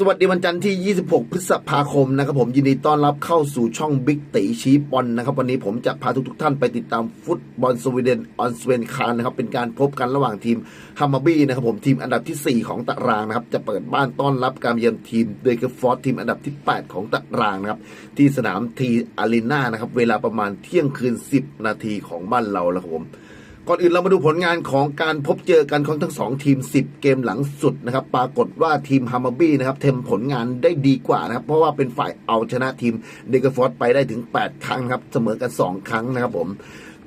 สวัสดีวันจันทร์ที่ 26 พฤษภาคมนะครับผมยินดีต้อนรับเข้าสู่ช่องบิ๊กตีชี้บอลนะครับ วันนี้ผมจะพาทุกทท่านไปติดตามฟุตบอลสวีเดนออนสเวนคารนะครับ เป็นการพบกันระหว่างทีมฮัมมาบี้นะครับผมทีมอันดับทีสี่4 ของตารางนะครับ จะเปิดบ้านต้อนรับการเยือนทีมเดกฟอร์ทีมอันดับที่ 8 ของตารางนะครับ ที่สนามทีอารีนานะครับ เวลาประมาณเที่ยงคืน 10 นาทีของบ้านเราแล้วครับผม ก่อนอื่นเรามาดูผลงานของการพบเจอกันของทั้งสองทีม 10 เกมหลังสุดนะครับ ปรากฏว่าทีมฮามมบี้นะครับเทมผลงานได้ดีกว่านะครับ เพราะว่าเป็นฝ่ายเอาชนะทีมเดกฟอร์ดไปได้ถึง 8 ครั้งครับ เสมอกัน 2 ครั้งนะครับผม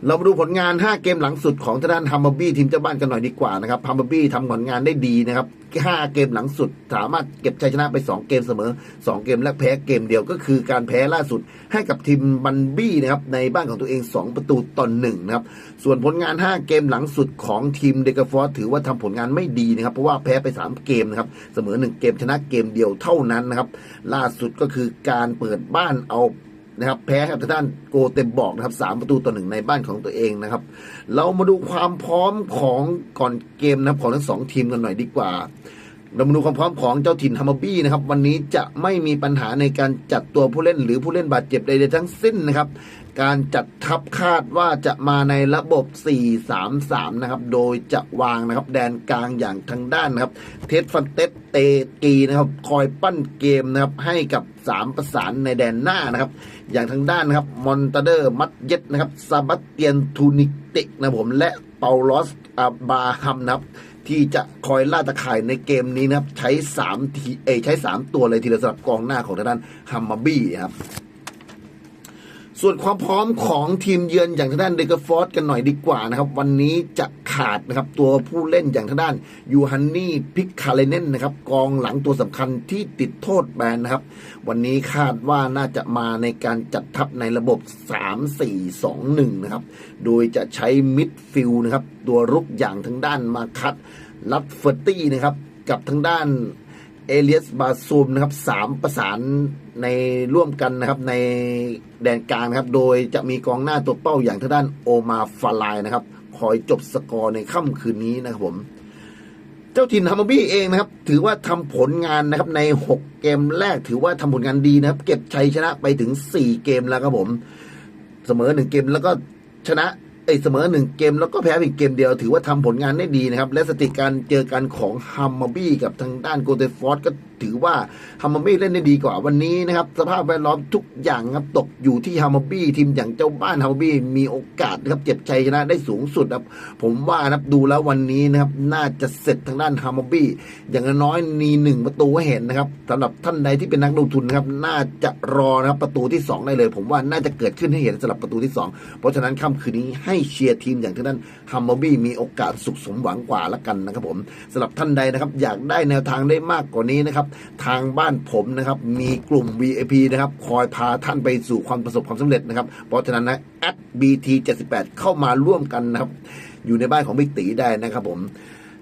เรามาดูผลงาน 5 เกมหลังสุดของทางด้านฮัมเบอร์บี้ทีมเจ้าบ้านกันหน่อยดีกว่านะครับฮัมเบอร์บี้ทำผลงานได้ดีนะครับ 5 เกมหลังสุด สามารถเก็บชัยชนะไป 2 เกมเสมอ 2 เกมและแพ้เกมเดียวก็คือการแพ้ล่าสุดให้กับทีมบันบี้นะครับในบ้านของตัวเอง 2 ประตูต่อหนึ่งนะครับ ส่วนผลงาน 5 เกมหลังสุดของทีมเดกฟอร์ถือว่าทำผลงานไม่ดีนะครับ เพราะว่าแพ้ไป 3 เกมนะครับเสมอ 1 เกมชนะเกมเดียวเท่านั้นนะครับล่าสุดก็คือการเปิดบ้านเอา นะครับ แพ้กับทางด้านโกเต็มบอกนะครับสามประตูต่อหนึ่งในบ้านของตัวเองนะครับ เรามาดูความพร้อมของก่อนเกมนะครับของทั้งสองทีมกันหน่อยดีกว่า เรามาดูความพร้อมของเจ้าถิ่นฮัมเบอร์บี้นะครับ วันนี้จะไม่มีปัญหาในการจัดตัวผู้เล่น หรือผู้เล่นบาดเจ็บใดๆทั้งสิ้นนะครับ การจัดทัพคาดว่าจะมาในระบบ 4-3-3 นะครับ โดยจะวางนะครับ แดนกลางอย่างทางด้านนะครับ เทสฟันเตสเตกีนะครับ คอยปั้นเกมนะครับ ให้กับ 3 ประสานในแดนหน้านะครับ อย่างทางด้านนะครับ มอนตาเดอร์มัดเย็ดนะครับซาบัสเตียนทูนิติกนะผมและเปาโลสอาบาฮัมนะครับ ที่จะคอยล่าตะข่ายในเกมนี้นะครับ ใช้3ทีเอใช้ 3 ตัวเลยทีเดียวสำหรับกองหน้าของทางด้านฮัมมาบี้ครับ ส่วนความพร้อมของทีมเยือนอย่างทางด้านเดกฟอร์ดกันหน่อยดีกว่านะครับ วันนี้จะขาดนะครับตัวผู้เล่นอย่างทางด้านยูฮันนี่พิกคาเลเนนนะครับกองหลังตัวสำคัญที่ติดโทษแบนนะครับ วันนี้คาดว่าน่าจะมาในการจัดทัพในระบบ 3-4-2-1 นะครับ โดยจะใช้มิดฟิลด์นะครับตัวรุกอย่างทางด้านมาคัตลัดเฟอร์ตี้นะครับกับทางด้าน เอเลียสบาซูมนะครับสามประสานในร่วมกันนะครับในแดนกลางนะครับ โดยจะมีกองหน้าตัวเป้าอย่างทางด้านโอมาฟาลายนะครับ คอยจบสกอร์ในค่ำคืนนี้นะครับผม เจ้าถิ่นฮัมเบอร์บี้เองนะครับ ถือว่าทำผลงานนะครับใน 6 เกมแรกถือว่าทำผลงานดีนะครับ เก็บชัยชนะไปถึง 4 เกมแล้วครับผม เสมอ 1 เกมแล้วก็ชนะ เอยเสมอ1เกมแล้วก็แพ้อีกเกมเดียว ถือว่าทำผลงานได้ดีนะครับ และสถิติการเจอกันของฮัมเบอร์บี้กับทางด้านโกเตฟอร์ดก็ถือว่าฮัมเบอร์บี้เล่นได้ดีกว่าวันนี้นะครับ สภาพแวดล้อมทุกอย่างครับตกอยู่ที่ฮัมเบอร์บี้ทีมอย่างเจ้าบ้านฮัมเบอร์บี้มีโอกาสนะครับเจ็บชัยชนะได้สูงสุดครับ ผมว่านะครับดูแล้ววันนี้นะครับน่าจะเสร็จทางด้านฮัมเบอร์บี้อย่างน้อยมีหนึ่งประตูให้เห็นนะครับสำหรับท่านใดที่เป็นนักลงทุนนะครับน่าจะรอนะครับประตูที่ 2 ได้เลย ผมว่าน่าจะเกิดขึ้นให้เห็นสำหรับประตูที่ 2 เพราะฉะนั้นค่ำคืนนี้ให้เชียร์ทีมอย่างทางด้านฮัมเบอร์บี้มีโอกาสสุขสมหวังกว่าละกันนะครับผมสำหรับท่านใดนะครับอยากได้แนวทางได้มากกว่านี้นะครับทางบ้านผมนะครับมีกลุ่ม VIP นะครับคอยพาท่านไปสู่ความประสบความสำเร็จนะครับเพราะฉะนั้นนะแอทบีทีเข้ามาร่วมกันนะครับอยู่ในบ้านของบิ๊กตีได้นะครับผม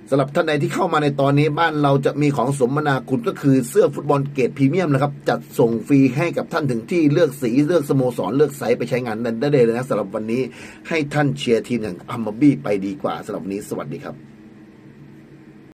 สำหรับท่านใดที่เข้ามาในตอนนี้บ้านเราจะมีของสมนาคุณก็คือเสื้อฟุตบอลเกรดพรีเมียมนะครับ จัดส่งฟรีให้กับท่านถึงที่เลือกสีเลือกสโมสรเลือกไซส์ไปใช้งานได้เลยนะสำหรับวันนี้ให้ท่านเชียร์ทีมอย่างอัมบบี้ไปดีกว่าสำหรับวันนี้สวัสดีครับ